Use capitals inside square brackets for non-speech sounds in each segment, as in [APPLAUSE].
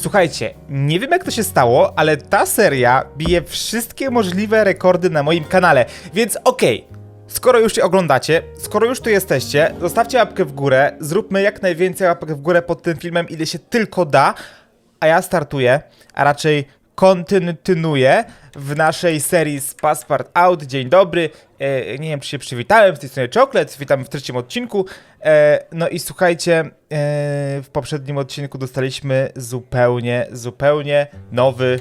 Słuchajcie, nie wiem jak to się stało, ale ta seria bije wszystkie możliwe rekordy na moim kanale, więc okej. Skoro już się oglądacie, skoro już tu jesteście, zostawcie łapkę w górę, zróbmy jak najwięcej łapek w górę pod tym filmem, ile się tylko da, a ja startuję, a raczej kontynuuję w naszej serii z Passport Out. Dzień dobry, e, nie wiem czy się przywitałem, z tej strony Czoklet, witam w trzecim odcinku. E, no i słuchajcie, e, w poprzednim odcinku dostaliśmy zupełnie, zupełnie nowy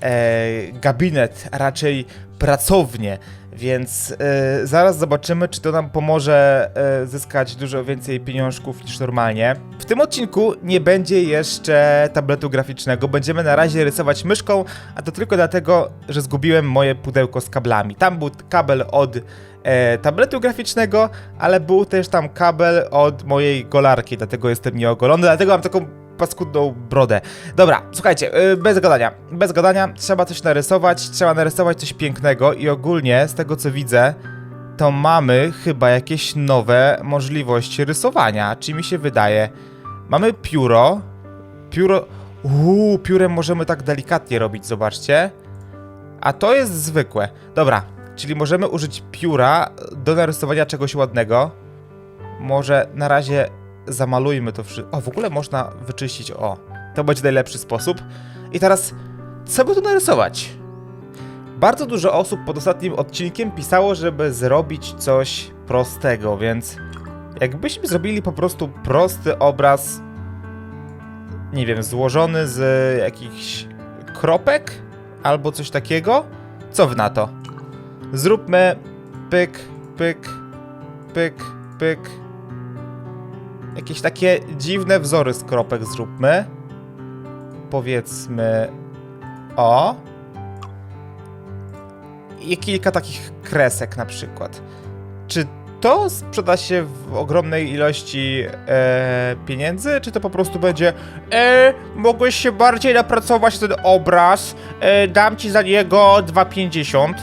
e, gabinet, a raczej pracownię. Więc e, zaraz zobaczymy, czy to nam pomoże e, zyskać dużo więcej pieniążków niż normalnie. W tym odcinku nie będzie jeszcze tabletu graficznego. Będziemy na razie rysować myszką, a to tylko dlatego, że zgubiłem moje pudełko z kablami. Tam był kabel od e, tabletu graficznego, ale był też tam kabel od mojej golarki, dlatego jestem nieogolony, dlatego mam taką paskudną brodę. Dobra, słuchajcie, y, bez gadania, bez gadania, trzeba coś narysować, trzeba narysować coś pięknego i ogólnie, z tego co widzę, to mamy chyba jakieś nowe możliwości rysowania, czy mi się wydaje. Mamy pióro, pióro, uuu, piórem możemy tak delikatnie robić, zobaczcie. A to jest zwykłe. Dobra, czyli możemy użyć pióra do narysowania czegoś ładnego. Może na razie zamalujmy to wszystko. O, w ogóle można wyczyścić. O, to będzie najlepszy sposób. I teraz, co by tu narysować? Bardzo dużo osób pod ostatnim odcinkiem pisało, żeby zrobić coś prostego, więc jakbyśmy zrobili po prostu prosty obraz, nie wiem, złożony z jakichś kropek albo coś takiego, co w na to? Zróbmy pyk, pyk, pyk, pyk, jakieś takie dziwne wzory z kropek zróbmy. Powiedzmy o. I kilka takich kresek na przykład. Czy to sprzeda się w ogromnej ilości e, pieniędzy, czy to po prostu będzie e, mogłeś się bardziej napracować ten obraz, e, dam ci za niego 2,50.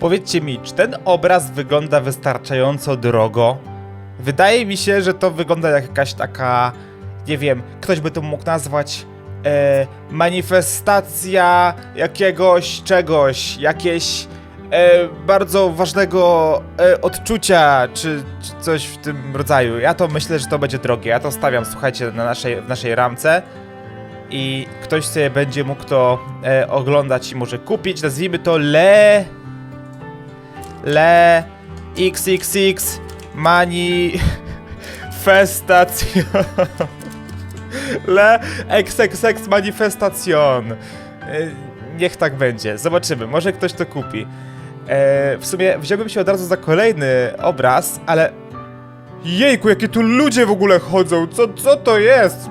Powiedzcie mi, czy ten obraz wygląda wystarczająco drogo? Wydaje mi się, że to wygląda jak jakaś taka, nie wiem, ktoś by to mógł nazwać e, manifestacja jakiegoś czegoś, jakieś e, bardzo ważnego e, odczucia, czy, czy coś w tym rodzaju. Ja to myślę, że to będzie drogie. Ja to stawiam, słuchajcie, na naszej, w naszej ramce i ktoś sobie będzie mógł to e, oglądać i może kupić. Nazwijmy to Le... Le... XXX Mani... [LAUGHS] Festacjon... [LAUGHS] Le XXX Manifestation. E, Niech tak będzie. Zobaczymy. Może ktoś to kupi. E, w sumie wziąłbym się od razu za kolejny obraz, ale... Jejku, jakie tu ludzie w ogóle chodzą! Co, co to jest?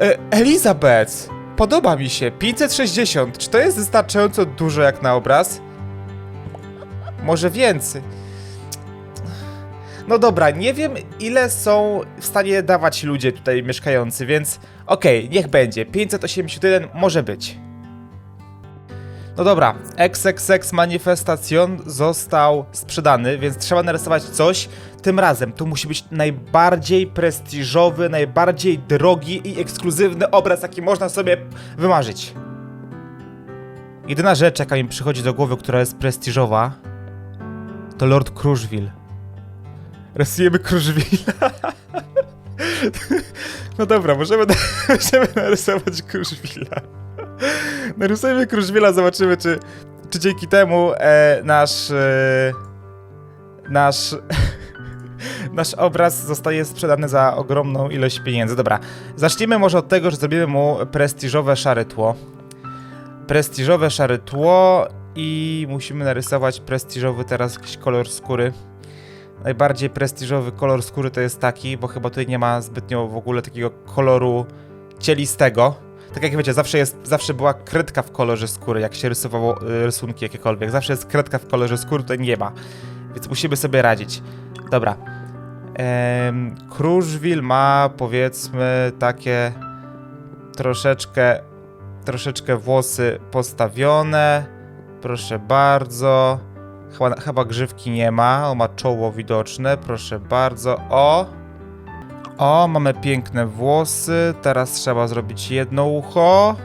E, Elizabeth! Podoba mi się. 560. Czy to jest wystarczająco dużo jak na obraz? Może więcej. No dobra, nie wiem ile są w stanie dawać ludzie tutaj mieszkający, więc okej, niech będzie. 581 może być. No dobra, XXX Manifestation został sprzedany, więc trzeba narysować coś. Tym razem to musi być najbardziej prestiżowy, najbardziej drogi i ekskluzywny obraz, jaki można sobie wymarzyć. Jedyna rzecz, jaka mi przychodzi do głowy, która jest prestiżowa, to Lord Kruszwil. Rysujemy Kruszwila. [LAUGHS] No dobra, możemy, [LAUGHS] możemy narysować Kruszwila. Narysujemy Kruszwila, zobaczymy, czy, czy dzięki temu e, nasz... E, nasz... [LAUGHS] nasz obraz zostaje sprzedany za ogromną ilość pieniędzy. Dobra, zacznijmy może od tego, że zrobimy mu prestiżowe szare tło. Prestiżowe szare tło i musimy narysować prestiżowy teraz jakiś kolor skóry. Najbardziej prestiżowy kolor skóry to jest taki, bo chyba tutaj nie ma zbytnio w ogóle takiego koloru cielistego. Tak jak wiecie, zawsze, jest, zawsze była kredka w kolorze skóry, jak się rysowało y, rysunki jakiekolwiek. Zawsze jest kredka w kolorze skóry, tutaj nie ma. Więc musimy sobie radzić. Dobra. Ehm, Kruszwil ma powiedzmy takie troszeczkę troszeczkę włosy postawione. Proszę bardzo. Chyba, chyba grzywki nie ma. On ma czoło widoczne. Proszę bardzo. O! O, mamy piękne włosy. Teraz trzeba zrobić jedno ucho.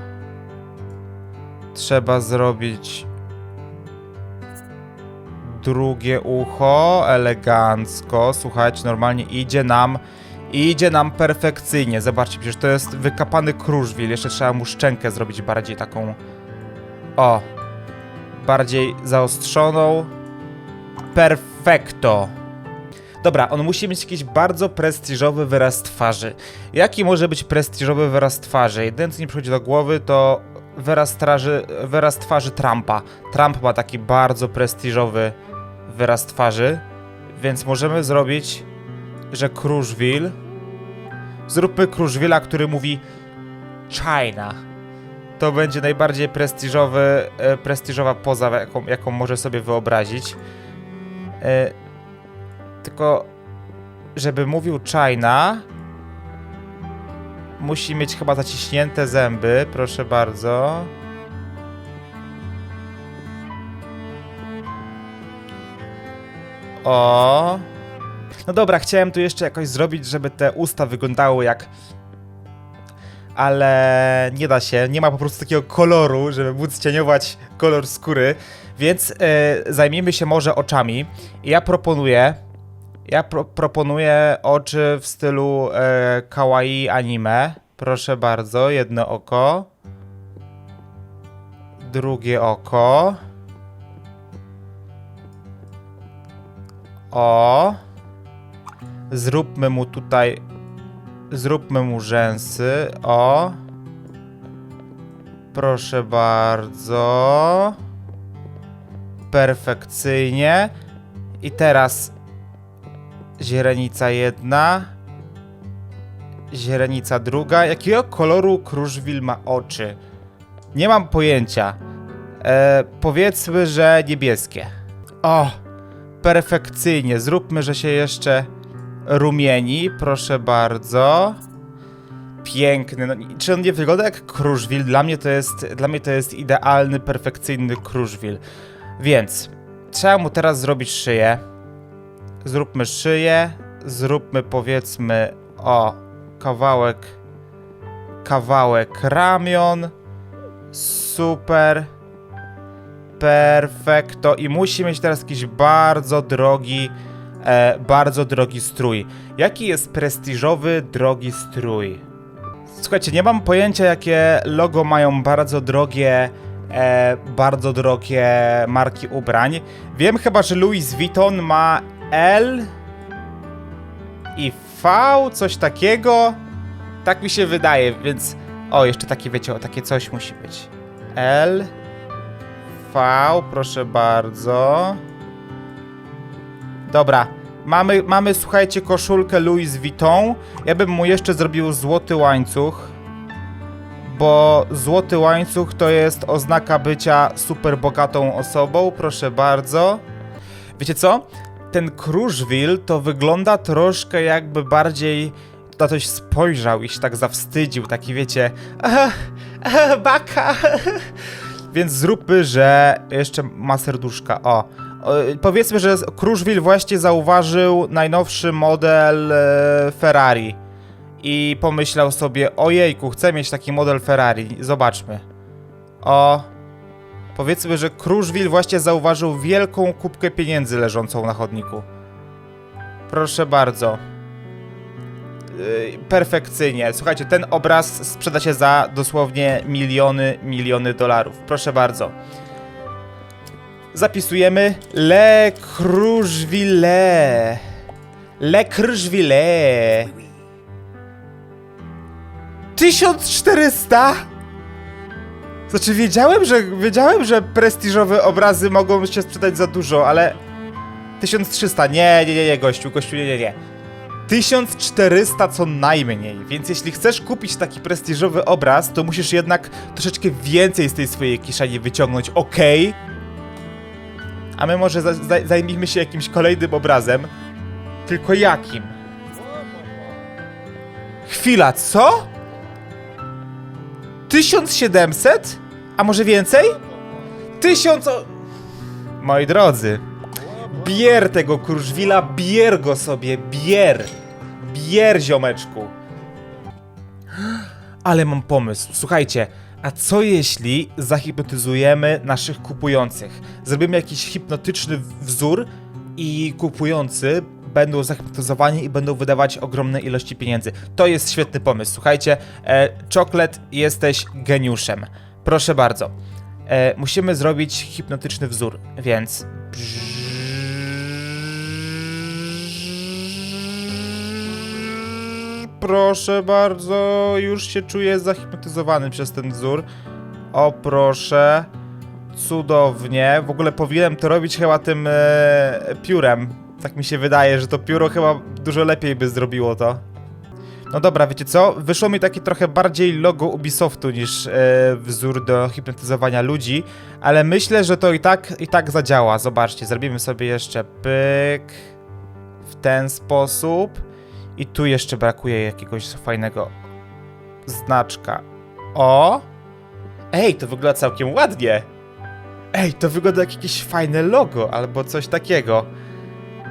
Trzeba zrobić drugie ucho, elegancko. Słuchajcie, normalnie idzie nam, idzie nam perfekcyjnie. Zobaczcie, przecież to jest wykapany kruszwil. Jeszcze trzeba mu szczękę zrobić bardziej taką, o, bardziej zaostrzoną. Perfekto. Dobra, on musi mieć jakiś bardzo prestiżowy wyraz twarzy. Jaki może być prestiżowy wyraz twarzy? Jedyne co mi przychodzi do głowy to wyraz, twarzy, wyraz twarzy Trumpa. Trump ma taki bardzo prestiżowy wyraz twarzy, więc możemy zrobić, że Kruszwil. Zróbmy Kruszwila, który mówi China. To będzie najbardziej prestiżowy, e, prestiżowa poza, jaką, jaką może sobie wyobrazić. E, tylko, żeby mówił China, musi mieć chyba zaciśnięte zęby, proszę bardzo. O. No dobra, chciałem tu jeszcze jakoś zrobić, żeby te usta wyglądały jak. Ale nie da się, nie ma po prostu takiego koloru, żeby móc cieniować kolor skóry, więc e, zajmijmy się może oczami. Ja proponuję, ja pro, proponuję oczy w stylu e, kawaii anime. Proszę bardzo, jedno oko. Drugie oko. O. Zróbmy mu tutaj. Zróbmy mu rzęsy. O. Proszę bardzo. Perfekcyjnie. I teraz źrenica jedna. Źrenica druga. Jakiego koloru kruszwil ma oczy? Nie mam pojęcia. E, powiedzmy, że niebieskie. O, perfekcyjnie. Zróbmy, że się jeszcze rumieni. Proszę bardzo. Piękny. No, czy on nie wygląda jak kruszwil? Dla mnie to jest, dla mnie to jest idealny, perfekcyjny kruszwil. Więc trzeba mu teraz zrobić szyję. Zróbmy szyję. Zróbmy powiedzmy o kawałek kawałek ramion. Super. Perfekto. I musi mieć teraz jakiś bardzo drogi, e, bardzo drogi strój. Jaki jest prestiżowy, drogi strój? Słuchajcie, nie mam pojęcia, jakie logo mają bardzo drogie, e, bardzo drogie marki ubrań. Wiem chyba, że Louis Vuitton ma L i V, coś takiego. Tak mi się wydaje, więc... O, jeszcze takie, wiecie, o, takie coś musi być. L, V, proszę bardzo. Dobra, mamy, mamy, słuchajcie, koszulkę Louis Vuitton. Ja bym mu jeszcze zrobił złoty łańcuch, bo złoty łańcuch to jest oznaka bycia super bogatą osobą, proszę bardzo. Wiecie co? Ten Kruszwil to wygląda troszkę jakby bardziej na coś spojrzał i się tak zawstydził, taki wiecie, baka. [LAUGHS] Więc zróbmy, że jeszcze ma serduszka. O. o powiedzmy, że Kruszwil właśnie zauważył najnowszy model e, Ferrari. I pomyślał sobie, ojejku, chcę mieć taki model Ferrari. Zobaczmy. O. Powiedzmy, że Kruszwil właśnie zauważył wielką kubkę pieniędzy leżącą na chodniku. Proszę bardzo. Yy, perfekcyjnie. Słuchajcie, ten obraz sprzeda się za dosłownie miliony, miliony dolarów. Proszę bardzo. Zapisujemy Le Kruszwile. Le Kruszwile. 1400? Znaczy wiedziałem, że wiedziałem, że prestiżowe obrazy mogą się sprzedać za dużo, ale 1300. Nie, nie, nie, nie, gościu, gościu, nie, nie, nie. 1400 co najmniej, więc jeśli chcesz kupić taki prestiżowy obraz, to musisz jednak troszeczkę więcej z tej swojej kieszeni wyciągnąć, ok? A my może za za zajmijmy się jakimś kolejnym obrazem. Tylko jakim? Chwila, co? 1700? A może więcej? 1000... o- Moi drodzy, bier tego Kruszwila, bier go sobie, bier. pier, ziomeczku. [GASPS] Ale mam pomysł. Słuchajcie, a co jeśli zahipnotyzujemy naszych kupujących? Zrobimy jakiś hipnotyczny wzór i kupujący będą zahipnotyzowani i będą wydawać ogromne ilości pieniędzy. To jest świetny pomysł. Słuchajcie, e, Czoklet, jesteś geniuszem. Proszę bardzo. E, musimy zrobić hipnotyczny wzór, więc. Proszę bardzo, już się czuję zahipnotyzowany przez ten wzór. O proszę. Cudownie. W ogóle powinienem to robić chyba tym e, piórem. Tak mi się wydaje, że to pióro chyba dużo lepiej by zrobiło to. No dobra, wiecie co? Wyszło mi taki trochę bardziej logo Ubisoftu niż e, wzór do hipnotyzowania ludzi, ale myślę, że to i tak, i tak zadziała. Zobaczcie, zrobimy sobie jeszcze pyk w ten sposób i tu jeszcze brakuje jakiegoś fajnego znaczka. O! Ej, to wygląda całkiem ładnie. Ej, to wygląda jak jakieś fajne logo albo coś takiego.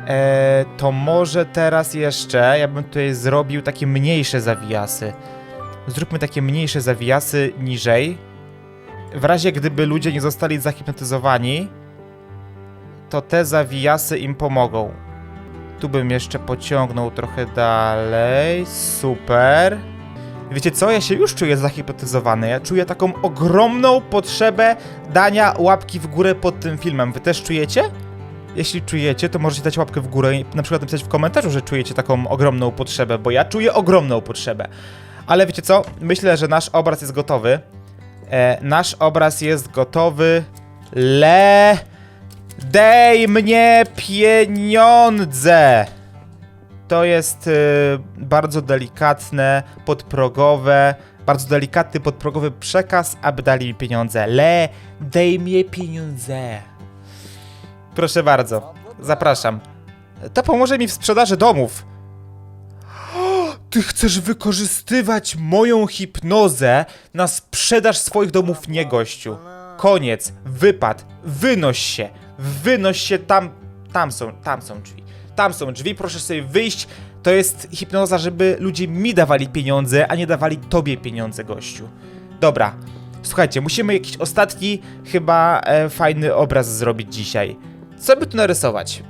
Eee, to może teraz jeszcze ja bym tutaj zrobił takie mniejsze zawijasy. Zróbmy takie mniejsze zawijasy niżej. W razie gdyby ludzie nie zostali zahipnotyzowani, to te zawijasy im pomogą. Tu bym jeszcze pociągnął trochę dalej. Super. Wiecie co? Ja się już czuję zahipnotyzowany. Ja czuję taką ogromną potrzebę dania łapki w górę pod tym filmem. Wy też czujecie? Jeśli czujecie, to możecie dać łapkę w górę i na przykład napisać w komentarzu, że czujecie taką ogromną potrzebę, bo ja czuję ogromną potrzebę. Ale wiecie co? Myślę, że nasz obraz jest gotowy. E, nasz obraz jest gotowy. Le... Dej mnie pieniądze! To jest y, bardzo delikatne, podprogowe, bardzo delikatny, podprogowy przekaz, aby dali mi pieniądze. Le, dej mnie pieniądze. Proszę bardzo, zapraszam. To pomoże mi w sprzedaży domów. Ty chcesz wykorzystywać moją hipnozę na sprzedaż swoich domów, nie gościu. Koniec, wypad, wynoś się, wynoś się tam, tam są, tam są drzwi. Tam są drzwi, proszę sobie wyjść. To jest hipnoza, żeby ludzie mi dawali pieniądze, a nie dawali tobie pieniądze, gościu. Dobra, słuchajcie, musimy jakiś ostatni, chyba e, fajny obraz zrobić dzisiaj. Co by tu narysować?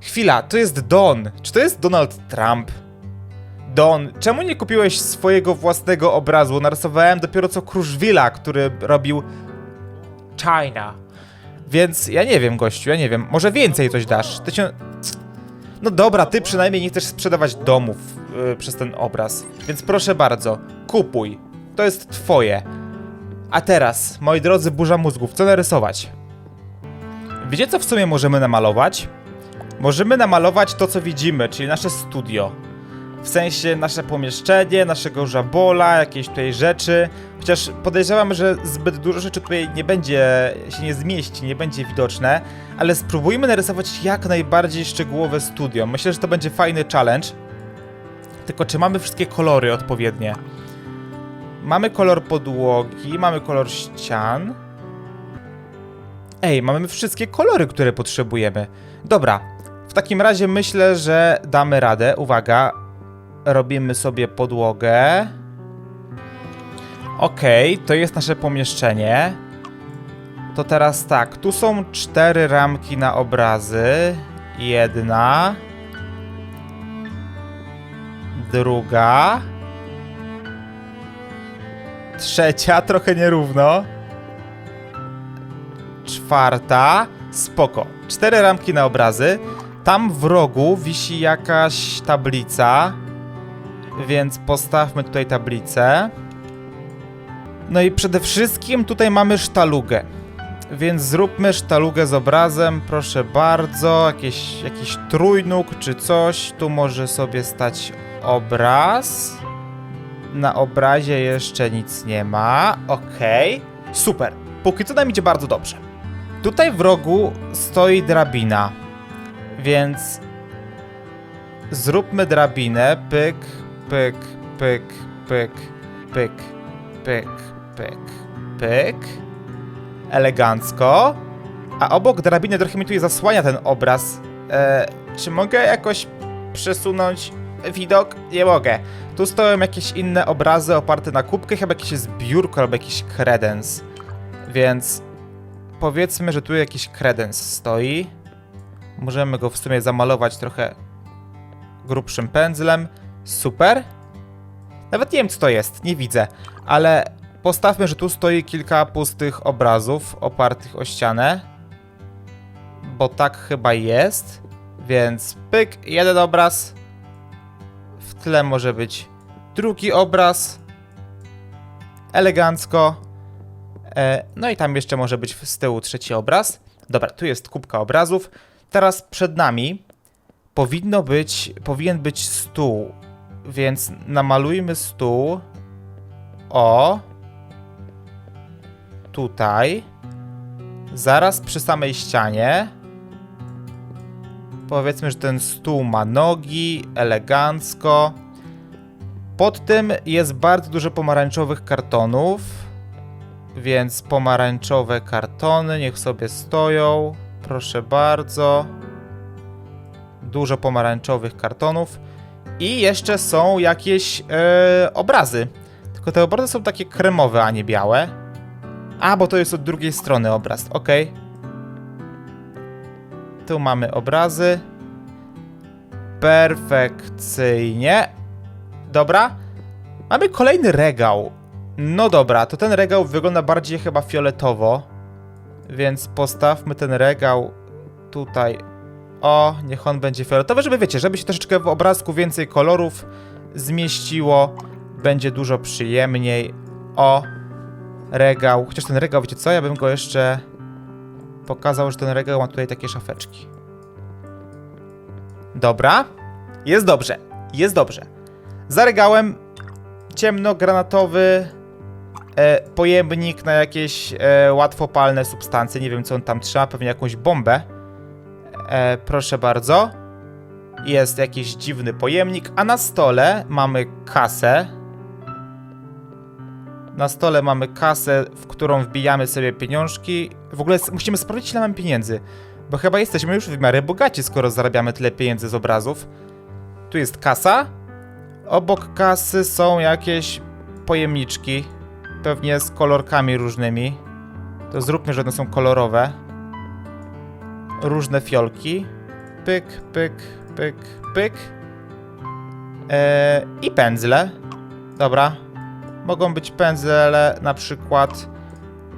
Chwila, to jest Don. Czy to jest Donald Trump? Don, czemu nie kupiłeś swojego własnego obrazu? Narysowałem dopiero co Kruszwila, który robił China. Więc ja nie wiem, gościu, ja nie wiem. Może więcej coś dasz. Ty się... No dobra, ty przynajmniej nie chcesz sprzedawać domów yy, przez ten obraz. Więc proszę bardzo, kupuj. To jest twoje. A teraz, moi drodzy, burza mózgów, co narysować? Wiecie, co w sumie możemy namalować? Możemy namalować to, co widzimy, czyli nasze studio. W sensie nasze pomieszczenie, naszego żabola, jakieś tutaj rzeczy. Chociaż podejrzewam, że zbyt dużo rzeczy tutaj nie będzie, się nie zmieści, nie będzie widoczne. Ale spróbujmy narysować jak najbardziej szczegółowe studio. Myślę, że to będzie fajny challenge. Tylko czy mamy wszystkie kolory odpowiednie? Mamy kolor podłogi, mamy kolor ścian. Ej, mamy wszystkie kolory, które potrzebujemy. Dobra, w takim razie myślę, że damy radę. Uwaga, robimy sobie podłogę. Okej, to jest nasze pomieszczenie. To teraz tak, tu są cztery ramki na obrazy. Jedna. Druga. Trzecia, [LAUGHS] trochę nierówno. Czwarta. Spoko. Cztery ramki na obrazy. Tam w rogu wisi jakaś tablica. Więc postawmy tutaj tablicę. No i przede wszystkim tutaj mamy sztalugę. Więc zróbmy sztalugę z obrazem, proszę bardzo. Jakieś, jakiś trójnóg czy coś. Tu może sobie stać obraz. Na obrazie jeszcze nic nie ma. Okej. Super. Póki co nam idzie bardzo dobrze. Tutaj w rogu stoi drabina. Więc zróbmy drabinę. Pyk, pyk, pyk, pyk, pyk, pyk, pyk, pyk. Elegancko. A obok drabiny trochę mi tutaj zasłania ten obraz. E, Czy mogę jakoś przesunąć widok? Nie mogę. Tu stoją jakieś inne obrazy oparte na kubkę, chyba jakieś jest biurko albo jakiś kredens. Więc powiedzmy, że tu jakiś kredens stoi. Możemy go w sumie zamalować trochę grubszym pędzlem. Super. Nawet nie wiem, co to jest, nie widzę. Ale postawmy, że tu stoi kilka pustych obrazów opartych o ścianę. Bo tak chyba jest. Więc pyk, jeden obraz. W tle może być drugi obraz. Elegancko. E, no i tam jeszcze może być z tyłu trzeci obraz. Dobra, tu jest kubka obrazów. Teraz przed nami powinno być, powinien być stół. Więc namalujmy stół. O. Tutaj. Zaraz przy samej ścianie. Powiedzmy, że ten stół ma nogi, elegancko. Pod tym jest bardzo dużo pomarańczowych kartonów. Więc pomarańczowe kartony niech sobie stoją. Proszę bardzo. Dużo pomarańczowych kartonów. I jeszcze są jakieś e, obrazy. Tylko te obrazy są takie kremowe, a nie białe. A, bo to jest od drugiej strony obraz. Ok. Tu mamy obrazy. Perfekcyjnie. Dobra. Mamy kolejny regał. No dobra, to ten regał wygląda bardziej chyba fioletowo. Więc postawmy ten regał tutaj. O, niech on będzie fioletowy, żeby wiecie, żeby się troszeczkę w obrazku więcej kolorów zmieściło. Będzie dużo przyjemniej. O, regał. Chociaż ten regał, wiecie co, ja bym go jeszcze pokazał, że ten regał ma tutaj takie szafeczki. Dobra. Jest dobrze. Jest dobrze. Za regałem ciemnogranatowy e, pojemnik na jakieś e, łatwopalne substancje. Nie wiem, co on tam trzyma, pewnie jakąś bombę. E, proszę bardzo. Jest jakiś dziwny pojemnik, a na stole mamy kasę. Na stole mamy kasę, w którą wbijamy sobie pieniążki. W ogóle musimy sprawdzić, ile mamy pieniędzy. Bo chyba jesteśmy już w miarę bogaci, skoro zarabiamy tyle pieniędzy z obrazów. Tu jest kasa. Obok kasy są jakieś pojemniczki. Pewnie z kolorkami różnymi. To zróbmy, że one są kolorowe. Różne fiolki. Pyk, pyk, pyk, pyk. Eee, I pędzle. Dobra. Mogą być pędzle na przykład.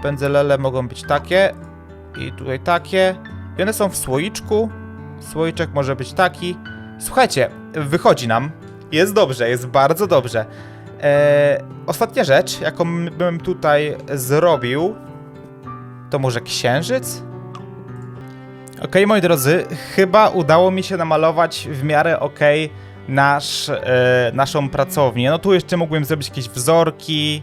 Pędzelele mogą być takie. I tutaj takie. I one są w słoiczku. Słoiczek może być taki. Słuchajcie, wychodzi nam. Jest dobrze, jest bardzo dobrze. Eee, ostatnia rzecz, jaką bym tutaj zrobił, to może księżyc? Okej, moi drodzy, chyba udało mi się namalować w miarę okej nasz, e, naszą pracownię. No tu jeszcze mógłbym zrobić jakieś wzorki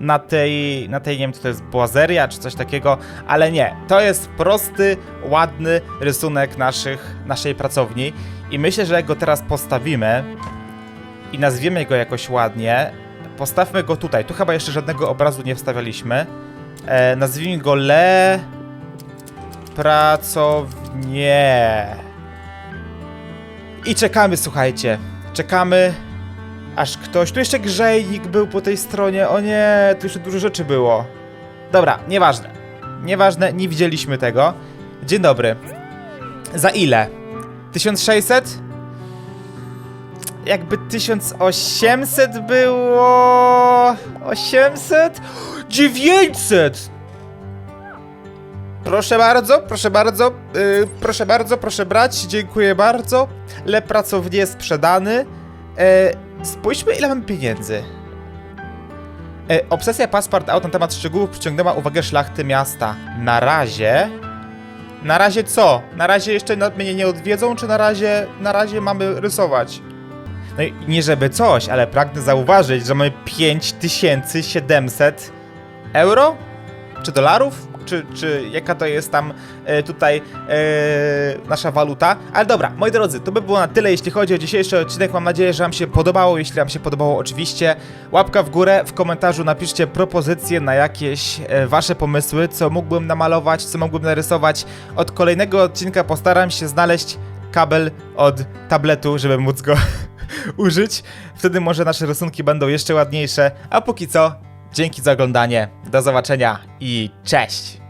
na tej, na tej, nie wiem, co to jest, błazeria czy coś takiego, ale nie. To jest prosty, ładny rysunek naszych, naszej pracowni i myślę, że jak go teraz postawimy i nazwiemy go jakoś ładnie, postawmy go tutaj. Tu chyba jeszcze żadnego obrazu nie wstawialiśmy. E, nazwijmy go Le... Pracownie. I czekamy, słuchajcie. Czekamy, aż ktoś. Tu jeszcze grzejnik był po tej stronie. O nie, tu jeszcze dużo rzeczy było. Dobra, nieważne. Nieważne, nie widzieliśmy tego. Dzień dobry. Za ile? 1600? Jakby 1800 było. 800? 900! Proszę bardzo, proszę bardzo, yy, proszę bardzo, proszę brać, dziękuję bardzo. Le pracownie sprzedany. E, spójrzmy, ile mamy pieniędzy. E, obsesja Passport Out na temat szczegółów przyciągnęła uwagę szlachty miasta. Na razie... Na razie co? Na razie jeszcze mnie nie odwiedzą, czy na razie, na razie mamy rysować? No i nie żeby coś, ale pragnę zauważyć, że mamy 5700 euro? Czy dolarów? Czy, czy jaka to jest tam e, tutaj e, nasza waluta? Ale dobra, moi drodzy, to by było na tyle, jeśli chodzi o dzisiejszy odcinek. Mam nadzieję, że Wam się podobało. Jeśli Wam się podobało, oczywiście łapka w górę, w komentarzu napiszcie propozycje na jakieś e, Wasze pomysły, co mógłbym namalować, co mógłbym narysować. Od kolejnego odcinka postaram się znaleźć kabel od tabletu, żeby móc go [LAUGHS] użyć. Wtedy może nasze rysunki będą jeszcze ładniejsze. A póki co, dzięki za oglądanie. Do zobaczenia i cześć!